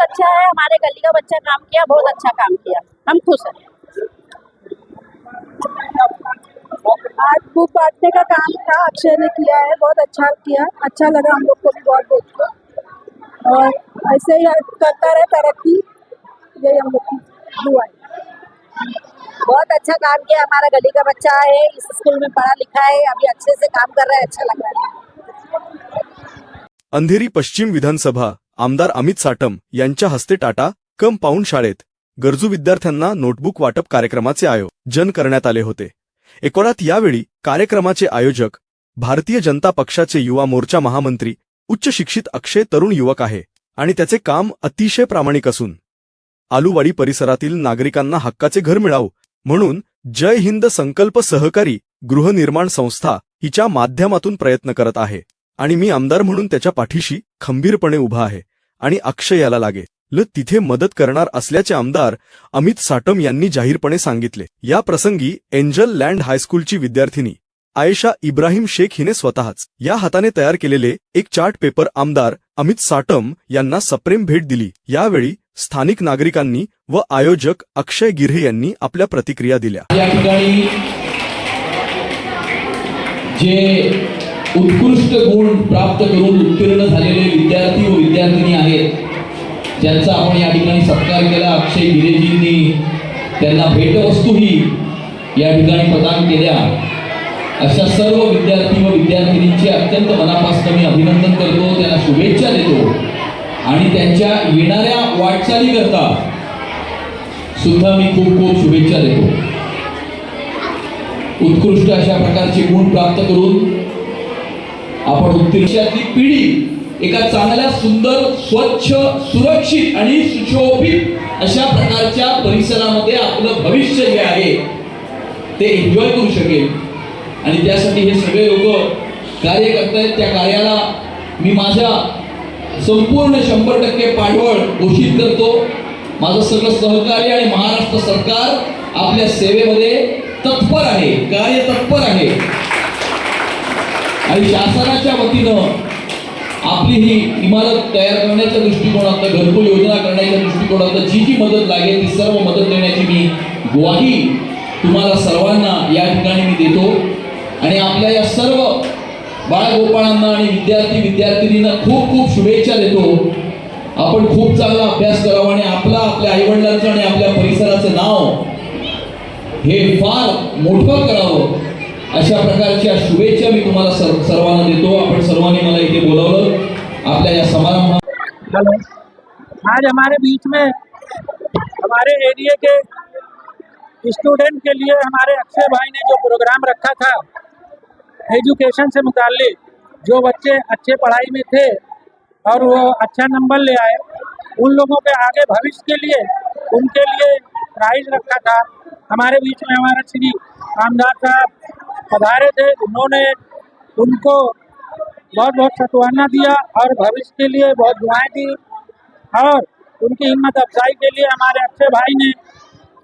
बहुत अच्छा है, हमारे गली का बच्चा काम किया, बहुत अच्छा काम किया। हम खुश हैं। आज बुक बांटने का काम था, अक्षय ने किया है, बहुत अच्छा किया अच्छा लगा हम लोग को भी बहुत के। और ऐसे ही करता रहे, तरक्की, यही हम लोग की दुआ है। बहुत अच्छा काम किया, हमारा गली का बच्चा है, इस स्कूल में पढ़ा लिखा है, अभी अच्छे से काम कर रहा है अच्छा लग रहा है। अंधेरी पश्चिम विधानसभा। आमदार अमित साटम यांच्या हस्ते टाटा कम पाऊंड शाळेत गरजू विद्यार्थ्यांना नोटबुक वाटप कार्यक्रमाचे आयोजन करण्यात आले होते. एकोणात यावेळी कार्यक्रमाचे आयोजक भारतीय जनता पक्षाचे युवा मोर्चा महामंत्री उच्च शिक्षित अक्षय तरुण युवक आहे आणि त्याचे काम अतिशय प्रामाणिक असून आलूवाडी परिसरातील नागरिकांना हक्काचे घर मिळावं म्हणून जय हिंद संकल्प सहकारी गृहनिर्माण संस्था हिच्या माध्यमातून प्रयत्न करत आहे आणि मी आमदार म्हणून त्याच्या पाठीशी खंबीरपणे उभा आहे. आणि अक्षय याला लागे. ल तिथे मदत करणार असल्याचे आमदार अमित साटम यांनी जाहीरपणे सांगितले. या प्रसंगी एंजल लँड हायस्कूलची विद्यार्थिनी आयशा इब्राहिम शेख हिने स्वतःच या हाताने तयार केलेले एक चार्ट पेपर आमदार अमित साटम यांना सप्रेम भेट दिली. यावेळी स्थानिक नागरिकांनी व आयोजक अक्षय गिर्हे यांनी आपल्या प्रतिक्रिया दिल्या. या ठिकाणी जे उत्कृष्ट गुण प्राप्त करून उत्तीर्ण झालेले विद्यार्थी व विद्यार्थिनी आहेत. ज्यांचा आपण या ठिकाणी सत्कार केला अक्षय गिरेजींनी त्यांना भेटवस्तूही या ठिकाणी प्रदान केल्या. अशा सर्व विद्यार्थी व विद्यार्थिनींचे अत्यंत मनापासून मी अभिनंदन करतो त्यांना शुभेच्छा देतो. आणि त्यांच्या येणाऱ्या वाटचालीकरता सुद्धा मी खूप खूप शुभेच्छा देतो. उत्कृष्ट अशा प्रकारचे गुण प्राप्त करून आपण उत्तीर्षातली पिढी एका चांगल्या सुंदर स्वच्छ सुरक्षित आणि सुशोभित अशा प्रकारच्या परिसरामध्ये आपलं भविष्य जे आहे ते एन्जॉय करू शकेल. आणि त्यासाठी हे सगळे लोक कार्य करतायत. त्या कार्याला मी माझ्या संपूर्ण शंभर टक्के पाठबळ घोषित करतो. माझं सगळं सहकार्य आणि महाराष्ट्र सरकार आपल्या सेवेमध्ये तत्पर आहे कार्य तत्पर आहे. आणि शासनाच्या वतीनं आपली ही इमारत तयार करण्याच्या दृष्टिकोनातनं घरकुल योजना करण्याच्या दृष्टिकोनातनं जी जी मदत लागेल ती सर्व मदत देण्याची मी ग्वाही तुम्हाला सर्वांना या ठिकाणी मी देतो. आणि आपल्या या सर्व बाळगोपाळांना आणि विद्यार्थी विद्यार्थिनींना खूप खूप शुभेच्छा देतो. आपण खूप चांगला अभ्यास करावा आणि आपला आपल्या आईवडिलांचं आणि आपल्या परिसराचं नाव हे फार मोठं करावं. अशा प्रकारच्या शुभेच्छा मी तुम्हाला सर्व सर्वांना देतो. आपण सर्वांनी मला इथे बोलावलं. समारंभात हेलो आज हमारे बीच में हमारे एरिया के स्टूडेंट के लिए हमारे अक्षय भाई ने जो प्रोग्राम रखा था एजुकेशन से मुतालिक, जो बच्चे अच्छे पढ़ाई में थे और वो अच्छा नंबर ले आए, उन लोगों के आगे भविष्य के लिए उनके लिए प्राइज रखा था। हमारे बीच में हमारे श्री आमदार साहब पधारे थे, उन्होंने उनको बहुत बहुत सतवाना दिया और भविष्य के लिए बहुत दुआएँ दी और उनकी हिम्मत अफजाई के लिए हमारे अक्षय भाई ने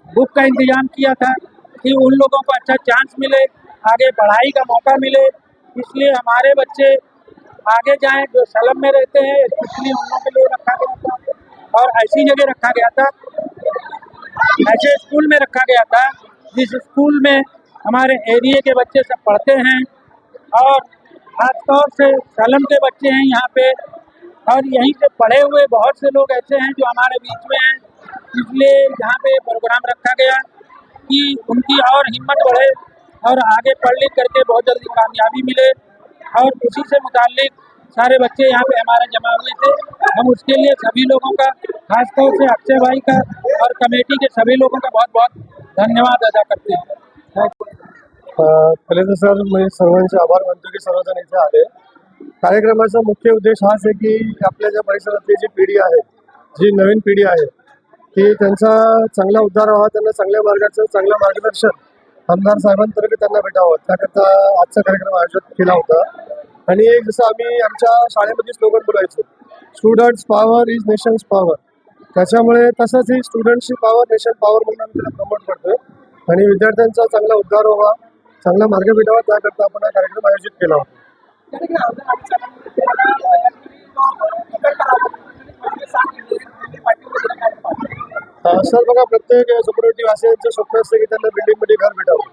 बुक का इंतज़ाम किया था कि उन लोगों को अच्छा चांस मिले, आगे पढ़ाई का मौका मिले। इसलिए हमारे बच्चे आगे जाएँ, जो सलम में रहते हैं, इसलिए उन लोगों के लिए रखा गया था और ऐसी जगह रखा गया था, ऐसे स्कूल में रखा गया था, जिस स्कूल में हमारे एरिया के बच्चे सब पढ़ते हैं और खासतौर से सलम के बच्चे हैं यहाँ पे। और यहीं से पढ़े हुए बहुत से लोग ऐसे हैं जो हमारे बीच में हैं। इसलिए यहाँ पे प्रोग्राम रखा गया कि उनकी और हिम्मत बढ़े और आगे पढ़ लिख करके बहुत जल्दी कामयाबी मिले। और उसी से मुतालिक सारे बच्चे यहाँ पे हमारे जमा हुए थे। हम उसके लिए सभी लोगों का, खासतौर से अक्षय भाई का और कमेटी के सभी लोगों का बहुत बहुत धन्यवाद अदा करते हैं। अ, सर मी सर्वांचे आभार मानतो की सर्वजण इथे आले. कार्यक्रमाचा मुख्य उद्देश हाच आहे की आपल्या ज्या परिसरातली जी पिढी आहे जी नवीन पिढी आहे ती त्यांचा चांगला उद्धार व्हावा त्यांना चांगल्या मार्गाचं चांगलं मार्गदर्शन आमदार साहेबांतर्फे त्यांना भेटावं. त्याकरता आजचा कार्यक्रम आयोजित केला होता. आणि एक जसं आम्ही आमच्या शाळेमध्ये स्लोगन बोलायचो students power is nation's power त्याच्यामुळे तसंच ही स्टुडंटची पॉवर नेशन पॉवर म्हणून आम्ही त्याला प्रमोट करतोय. आणि विद्यार्थ्यांचा चांगला उद्धार व्हावा चांगला मार्ग भेटावा त्याकरता आपण हा कार्यक्रम आयोजित केला होता. सर बघा प्रत्येक झोपडपट्टीवासियांचं स्वप्न असतं की त्यांना बिल्डिंगमध्ये घर भेटावं.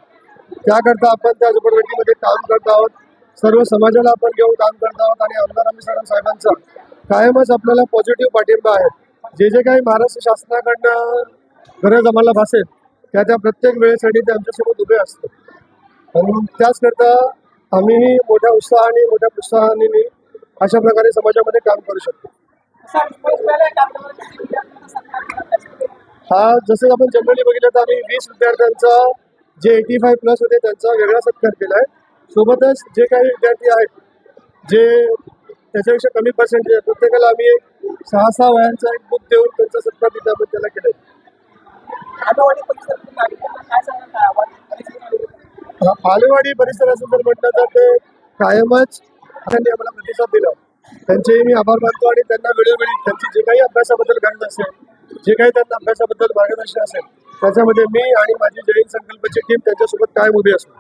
त्याकरता आपण त्या झोपडपट्टीमध्ये काम करत आहोत. सर्व समाजाला आपण घेऊन काम करत आहोत आणि आमदार आम्ही सावंत साहेबांचा कायमच आपल्याला पॉझिटिव्ह पाठिंबा आहे. जे जे काही महाराष्ट्र शासनाकडनं गरज आम्हाला भासेल त्या त्या प्रत्येक वेळेसाठी ते आमच्यासोबत उभे असतात. आणि त्याचकरता आम्हीही मोठ्या उत्साहाने मोठ्या प्रोत्साहाने अशा प्रकारे समाजामध्ये काम करू शकतो. हा जसं आपण जनरली बघितलं तर आम्ही वीस विद्यार्थ्यांचा जे एटी फाय प्लस होते त्यांचा वेगळा सत्कार केला आहे सोबतच जे काही विद्यार्थी आहेत जे त्याच्यापेक्षा कमी पर्सेंटेज आहे प्रत्येकाला आम्ही एक सहा सहा वयांचा एक बुक देऊन त्यांचा सत्कार तिथे आपण त्याला केला आलेवाडी परिसराचं परिसरासंदर्भात म्हटलं तर ते कायमच त्यांनी आम्हाला प्रतिसाद दिला. त्यांचेही मी आभार मानतो आणि त्यांना वेळोवेळी त्यांची जे काही अभ्यासाबद्दल गरज असेल जे काही त्यांना अभ्यासाबद्दल मार्गदर्शन असेल त्याच्यामध्ये मी आणि माझी जैन संकल्पची टीम त्यांच्यासोबत कायम उभी असतो.